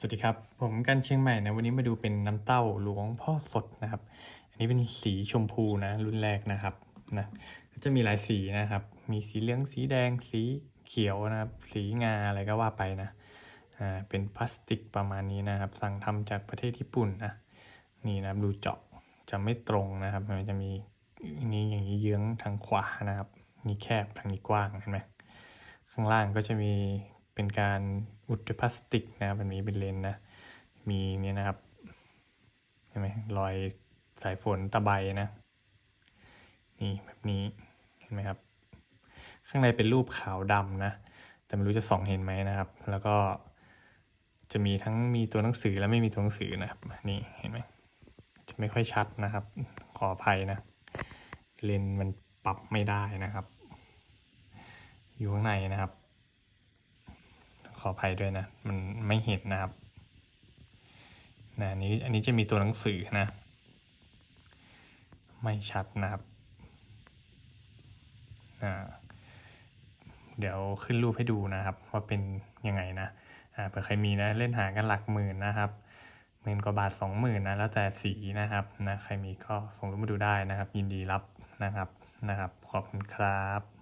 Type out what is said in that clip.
สวัสดีครับ ผมกันเชียงใหม่นะวันนี้มาดูเป็นน้ำเต้าหลวงพ่อสดนะครับ อันนี้เป็นสีชมพูนะ รุ่นแรกนะครับนะก็จะมีหลายสีนะครับ มีสีเหลืองสีแดงสีเขียวนะครับ สีงาอะไรก็ว่าไปนะอ่าเป็นพลาสติกประมาณนี้นะครับ สั่งทำจากประเทศญี่ปุ่นนะนี่นะครับดูเจาะจะไม่ตรงนะครับ มันจะมีนี่อย่างนี้เยื้องทางขวานะครับนี่แคบทางนี้กว้างเห็นไหมข้างล่างก็จะมี เป็นการอุดด้วยพลาสติกนะครับแบบนี้เป็นเลนนะ มีเนี่ยนะครับเห็นไหมรอยสายฝนตะไบนะนี่แบบนี้เห็นไหมครับ ข้างในเป็นรูปขาวดำนะ แต่ไม่รู้จะส่องเห็นไหมนะครับ แล้วก็จะมีทั้งมีตัวหนังสือและไม่มีตัวหนังสือนะครับนี่เห็นไหมจะไม่ค่อยชัดนะครับ ขออภัยนะ เลนมันปรับไม่ได้นะครับ อยู่ข้างในนะครับ ขออภัยด้วยนะ มันไม่เห็นนะครับนะอันนี้อันนี้จะมีตัวหนังสือนะ ไม่ชัดนะครับอ่าเดี๋ยวขึ้นรูปให้ดูนะครับ ว่าเป็นยังไงนะอ่าเผื่อใครมีนะเล่นหากันหลักหมื่นนะครับหมื่นกว่าบาทสองหมื่นนะแล้วแต่สีนะครับนะใครมีก็ส่งรูปมาดูได้นะครับ ยินดีรับนะครับนะครับ ขอบคุณครับ